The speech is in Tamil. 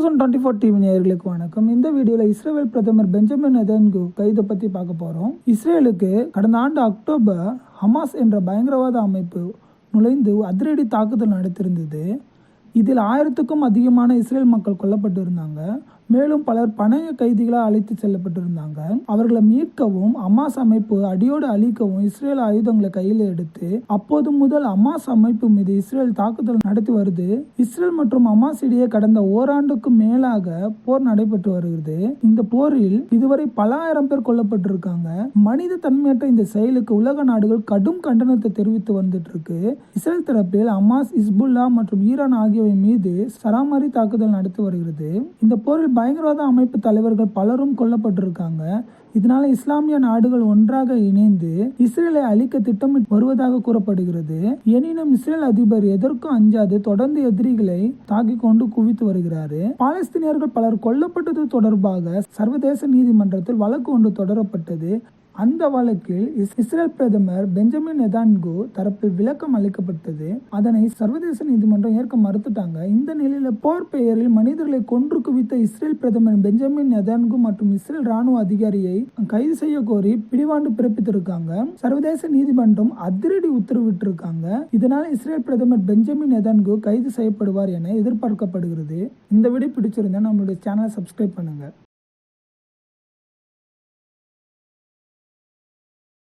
தௌசண்ட் டுவெண்ட்டி ஃபோர் டிவி நேயர்களுக்கு வணக்கம். இந்த வீடியோவில் இஸ்ரேல் பிரதமர் பெஞ்சமின் நெதன்கு கைதை பற்றி பார்க்க போகிறோம் இஸ்ரேலுக்கு கடந்த ஆண்டு அக்டோபர் ஹமாஸ் என்ற பயங்கரவாத அமைப்பு நுழைந்து அதிரடி தாக்குதல் நடத்திருந்தது இதில் ஆயிரத்துக்கும் அதிகமான இஸ்ரேல் மக்கள் கொல்லப்பட்டிருந்தாங்க. மேலும் பலர் பணைய கைதிகளாக அழைத்து செல்லப்பட்டிருந்தாங்க. அவர்களை மீட்கவும் அமாஸ் அமைப்பு அடியோடு அழிக்கவும் இஸ்ரேல் ஆயுதங்களை கையில் எடுத்து அப்போது முதல் அமாஸ் அமைப்பு மீது இஸ்ரேல் தாக்குதல் நடத்தி வருது. இஸ்ரேல் மற்றும் அமாஸ் இடையே கடந்த ஓராண்டுக்கும் மேலாக போர் நடைபெற்று வருகிறது. இந்த போரில் இதுவரை பல ஆயிரம் பேர் கொல்லப்பட்டிருக்காங்க. மனித தன்மையற்ற இந்த செயலுக்கு உலக நாடுகள் கடும் கண்டனத்தை தெரிவித்து வந்துட்டு இருக்கு. இஸ்ரேல் தரப்பில் அமாஸ் இஸ்புல்லா மற்றும் ஈரான் ஆகியவை மீது சராமாரி தாக்குதல் நடத்தி வருகிறது. இந்த போரில் பயங்கரவாத அமைப்பு தலைவர்கள் பலரும் கொல்லப்பட்டிருக்காங்க. இதனால இஸ்லாமிய நாடுகள் ஒன்றாக இணைந்து இஸ்ரேலை அழிக்க திட்டமிட்டு வருவதாக கூறப்படுகிறது. எனினும் இஸ்ரேல் அதிபர் எதற்கும் அஞ்சாது தொடர்ந்து எதிரிகளை தாக்கிக் கொண்டு குவித்து வருகிறாரு. பாலஸ்தீனியர்கள் பலர் கொல்லப்பட்டது தொடர்பாக சர்வதேச நீதிமன்றத்தில் வழக்கு ஒன்று தொடரப்பட்டது. அந்த வழக்கில் இஸ்- இஸ்ரேல் பிரதமர் பெஞ்சமின் நெதான்கு தரப்பில் விளக்கம் அளிக்கப்பட்டது. அதனை சர்வதேச நீதிமன்றம் ஏற்க மறுத்துட்டாங்க. இந்த நிலையில போர் பெயரில் மனிதர்களை கொன்று குவித்த இஸ்ரேல் பிரதமர் பெஞ்சமின் நெதான்கு மற்றும் இஸ்ரேல் ராணுவ அதிகாரியை கைது செய்ய கோரி பிடிவாண்டு பிறப்பித்திருக்காங்க. சர்வதேச நீதிமன்றம் அதிரடி உத்தரவிட்டிருக்காங்க. இதனால் இஸ்ரேல் பிரதமர் பெஞ்சமின் நெதான்கு கைது செய்யப்படுவார் என எதிர்பார்க்கப்படுகிறது. இந்த வீடியோ பிடிச்சிருந்தா நம்மளுடைய சேனலை சப்ஸ்கிரைப் பண்ணுங்க.